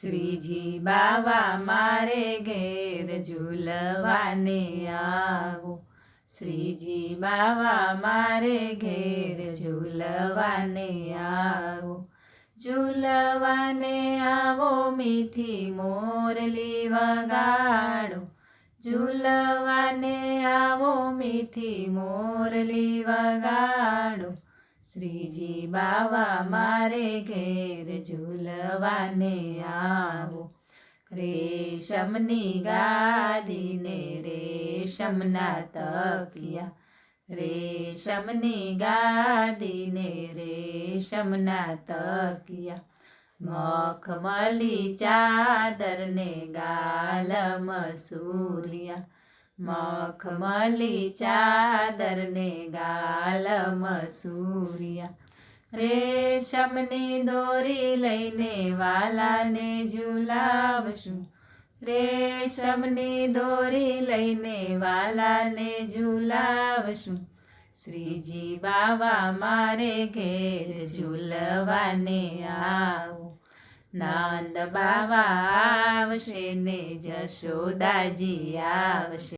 શ્રીજી બાવા મારે ઘેર ઝૂલવાને આવો. શ્રીજી બાવા મારે ઘેર ઝૂલવાને આવો. ઝૂલવાને આવો, મીઠી મોરલી વગાડો ઝૂલવાને આવો, મીઠી મોરલી વગાડો શ્રીજી બાવા મારે ઘેર ઝૂલવાને આવો. રેશમની ગાદીને રેશમના તકિયા. રેશમની ગાદીને રેશમના તકિયા. મખમલી ચાદરને ગાલ મસૂરિયા મખમલી ચાદરને ગાલ મસૂરિયા. રેશમની દોરી લઈને વાલાને ઝુલાવશું. રેશમની દોરી લઈને વાલાને ઝુલાવશું. શ્રીજી બાવા મારે ઘેર ઝૂલવાને આવો. નંદ બાવા આવશે ને જશોદાજી આવશે.